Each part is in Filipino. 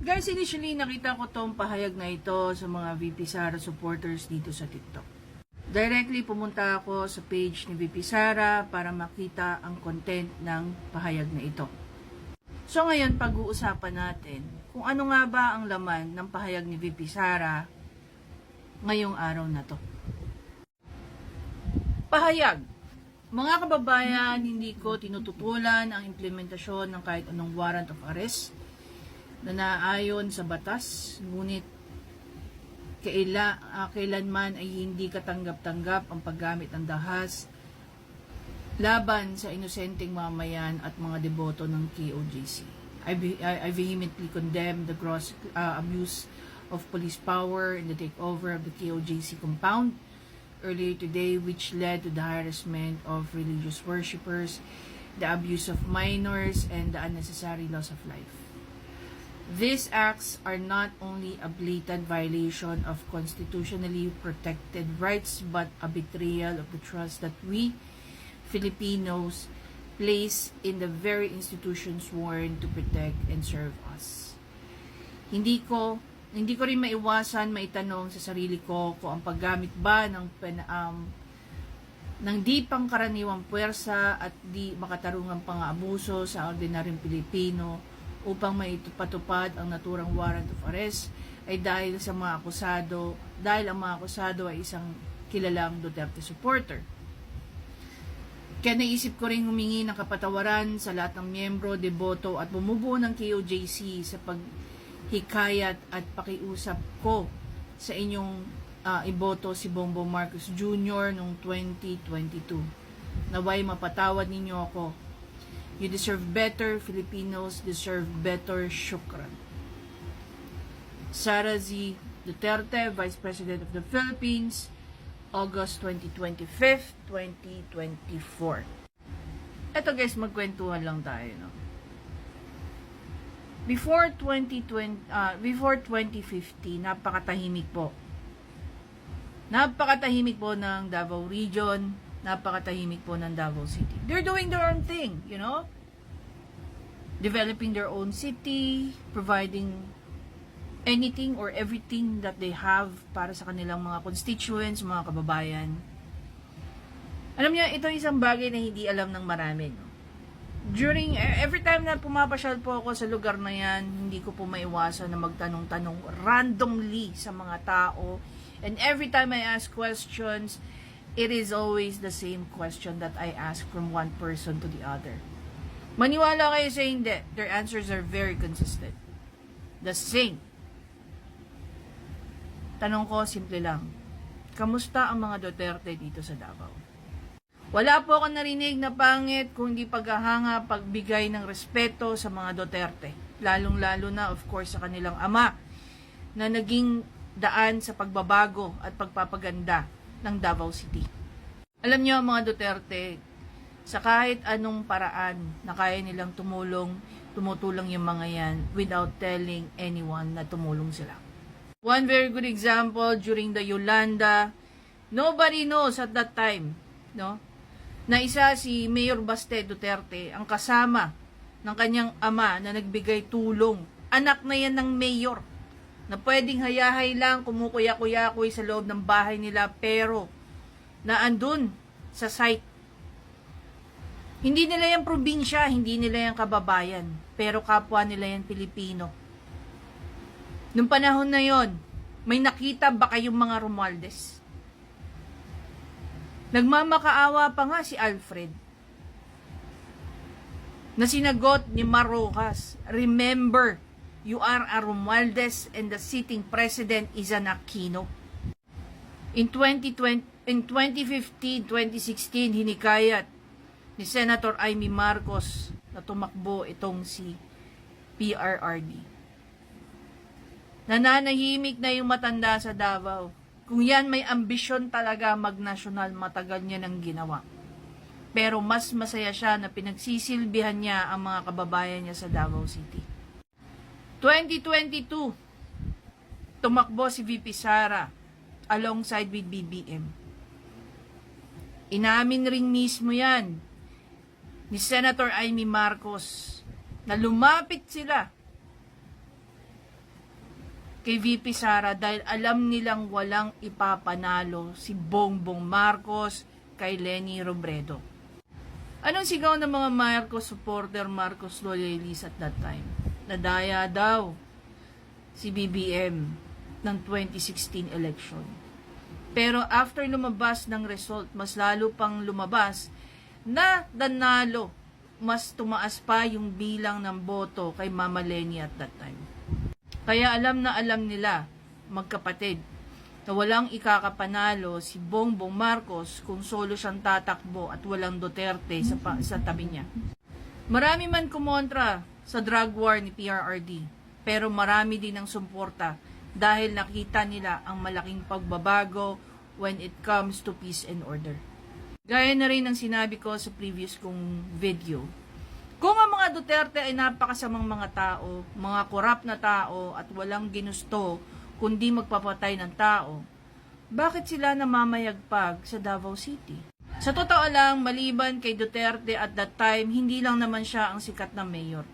Guys, initially nakita ko tong pahayag na ito sa mga VP Sara supporters dito sa TikTok. Directly pumunta ako sa page ni VP Sara para makita ang content ng pahayag na ito. So ngayon pag-uusapan natin kung ano nga ba ang laman ng pahayag ni VP Sara ngayong araw na to. Pahayag. Mga kababayan, hindi ko tinututulan ang implementasyon ng kahit anong warrant of arrest na naayon sa batas, ngunit kaila, ah, kailanman ay hindi katanggap-tanggap ang paggamit ng dahas laban sa inosenteng mamayan at mga deboto ng KOJC. I, I, I vehemently condemn the gross uh, abuse of police power in the takeover of the KOJC compound earlier today which led to the harassment of religious worshippers, the abuse of minors, and the unnecessary loss of life. These acts are not only a blatant violation of constitutionally protected rights but a betrayal of the trust that we, Filipinos, place in the very institutions sworn to protect and serve us. Hindi ko hindi ko rin maiwasan maitanong sa sarili ko kung ang paggamit ba ng um, ng di pangkaraniwang puwersa at di makatarungang pang-abuso sa ordinaryong Pilipino upang maitupatupad ang naturang warrant of arrest ay dahil sa mga akusado, dahil ang mga akusado ay isang kilalang Duterte supporter. Kaya naisip ko rin humingi ng kapatawaran sa lahat ng miyembro, deboto at bumubuo ng KOJC sa paghikayat at pakiusap ko sa inyong ah, iboto si Bongbong Marcos Jr. noong 2022. Naway mapatawad ninyo ako. You deserve better. Filipinos deserve better. Shukran. Sara Z. Duterte, Vice President of the Philippines, August 2025, 2024. Eto guys, magkwentuhan lang tayo, no? Before 2020, ah, before 2050, napakatahimik po. Napakatahimik po ng Davao Region, napakatahimik po ng Davao City. They're doing their own thing, you know? Developing their own city, providing anything or everything that they have para sa kanilang mga constituents, mga kababayan. Alam niyo, ito isang bagay na hindi alam ng marami. No? During, eh, every time na pumapasyal po ako sa lugar na yan, hindi ko po maiwasan na magtanong-tanong randomly sa mga tao. And every time I ask questions, it is always the same question that I ask from one person to the other. Maniwala kayo sa hindi, their answers are very consistent. The same. Tanong ko, simple lang. Kamusta ang mga Duterte dito sa Davao? Wala po akong narinig na pangit kung hindi paghahanga, pagbigay ng respeto sa mga Duterte. Lalong-lalo na, of course, sa kanilang ama na naging daan sa pagbabago at pagpapaganda ng Davao City. Alam niyo, mga Duterte, sa kahit anong paraan na kaya nilang tumulong, tumutulong yung mga yan without telling anyone na tumulong sila. One very good example during the Yolanda, nobody knows at that time, no? Na isa si Mayor Baste Duterte, ang kasama ng kanyang ama na nagbigay tulong. Anak na yan ng mayor na pwedeng hayahay lang kumukuya-kuya-kuy sa loob ng bahay nila pero na andun sa site. Hindi nila yan probinsya, hindi nila yan kababayan, pero kapwa nila yan Pilipino. Nung panahon na yon, may nakita ba kayong mga Romualdez? Nagmamakaawa pa nga si Alfred. Na sinagot ni Marojas, Remember, you are a Romualdez and the sitting president is an Aquino. In 2020, in 2015, 2016, hinikayat ni Senator Amy Marcos na tumakbo itong si PRRD. Nananahimik na yung matanda sa Davao. Kung yan may ambisyon talaga magnasyonal, matagal niya nang ginawa. Pero mas masaya siya na pinagsisilbihan niya ang mga kababayan niya sa Davao City. 2022, tumakbo si VP Sara alongside with BBM. Inamin rin mismo yan ni Senator Amy Marcos na lumapit sila kay VP Sara dahil alam nilang walang ipapanalo si Bongbong Marcos kay Lenny Robredo. Anong sigaw ng mga Marcos supporter, Marcos loyalists at that time? Nadaya daw si BBM ng 2016 election. Pero after lumabas ng result, mas lalo pang lumabas na danalo, mas tumaas pa yung bilang ng boto kay Mama Lenny at that time. Kaya alam na alam nila, magkapatid, na walang ikakapanalo si Bongbong Marcos kung solo siyang tatakbo at walang Duterte sa, sa tabi niya. Marami man kumontra sa drug war ni PRRD, pero marami din ang sumporta dahil nakita nila ang malaking pagbabago when it comes to peace and order. Gaya na rin ang sinabi ko sa previous kong video, kung ang mga Duterte ay napakasamang mga tao, mga korap na tao at walang ginusto kundi magpapatay ng tao, bakit sila namamayagpag sa Davao City? Sa totoo lang, maliban kay Duterte at that time, hindi lang naman siya ang sikat na mayor.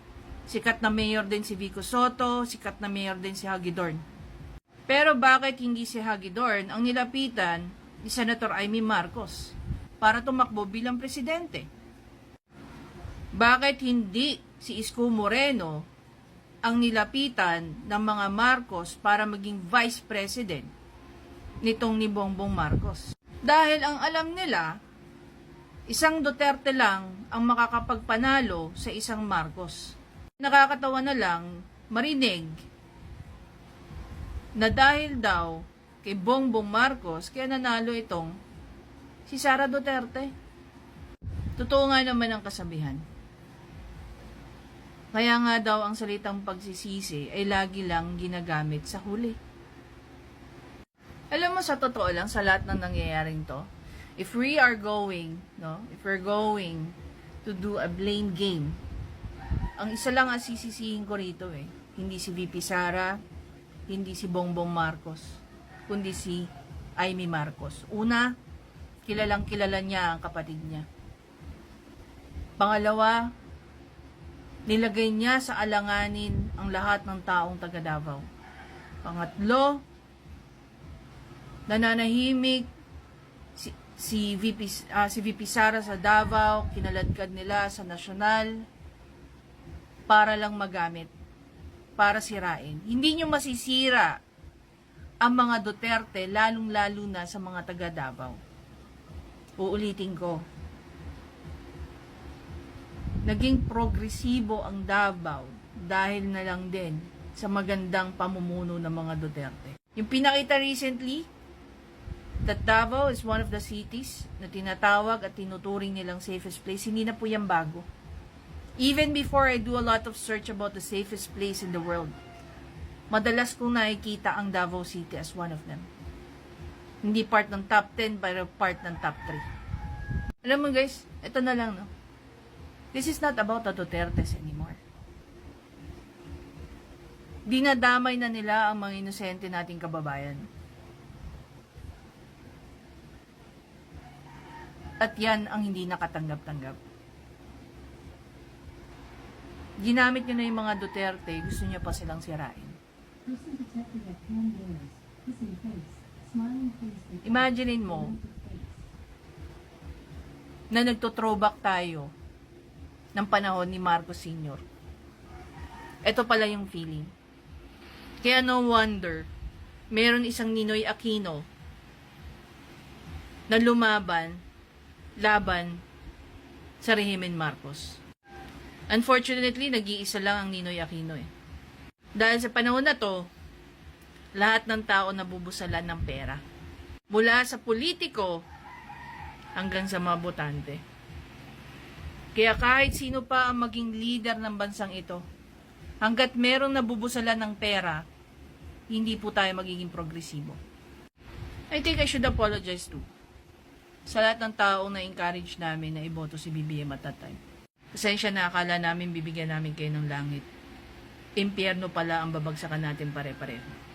Sikat na mayor din si Vico Soto, sikat na mayor din si Hagidorn. Pero bakit hindi si Hagidorn ang nilapitan ni Senator Amy Marcos para tumakbo bilang presidente? Bakit hindi si Isko Moreno ang nilapitan ng mga Marcos para maging vice president nitong ni Bongbong Marcos? Dahil ang alam nila, isang Duterte lang ang makakapagpanalo sa isang Marcos. Nakakatawa na lang marinig na dahil daw kay Bongbong Marcos kaya nanalo itong si Sara Duterte. Totoo nga naman ang kasabihan. Kaya nga daw ang salitang pagsisisi ay lagi lang ginagamit sa huli. Alam mo sa totoo lang sa lahat ng nangyayaring to, if we are going, no, if we're going to do a blame game, ang isa lang ang sisisihin ko rito eh, hindi si VP Sara, hindi si Bongbong Marcos, kundi si Amy Marcos. Una, kilalang kilala niya ang kapatid niya. Pangalawa, nilagay niya sa alanganin ang lahat ng taong taga Davao. Pangatlo, nananahimik si, si VP ah, si VP Sara sa Davao, kinaladkad nila sa nasyonal para lang magamit, para sirain. Hindi nyo masisira ang mga Duterte, lalong-lalo na sa mga taga Davao. Uulitin ko, naging progresibo ang Davao dahil na lang din sa magandang pamumuno ng mga Duterte. Yung pinakita recently, that Davao is one of the cities na tinatawag at tinuturing nilang safest place, hindi na po yan bago. Even before I do a lot of search about the safest place in the world, madalas kong nakikita ang Davao City as one of them. Hindi part ng top 10, pero part ng top 3. Alam mo guys, ito na lang, no? This is not about the Dutertes anymore. Dinadamay na nila ang mga inosente nating kababayan. At yan ang hindi nakatanggap-tanggap. Ginamit nyo na yung mga Duterte, gusto nyo pa silang sirain. Imaginein mo na nagto-throwback tayo ng panahon ni Marcos Sr. Ito pala yung feeling. Kaya no wonder, meron isang Ninoy Aquino na lumaban, laban sa rehimen Marcos. Unfortunately, nag-iisa lang ang Ninoy Aquino eh. Dahil sa panahon na to, lahat ng tao nabubusalan ng pera. Mula sa politiko hanggang sa mga botante. Kaya kahit sino pa ang maging leader ng bansang ito, hanggat merong nabubusalan ng pera, hindi po tayo magiging progresibo. I think I should apologize too sa lahat ng taong na-encourage namin na iboto si BBM at that time. Pasensya na akala namin bibigyan namin kayo ng langit. Impyerno pala ang babagsakan natin pare-pareho.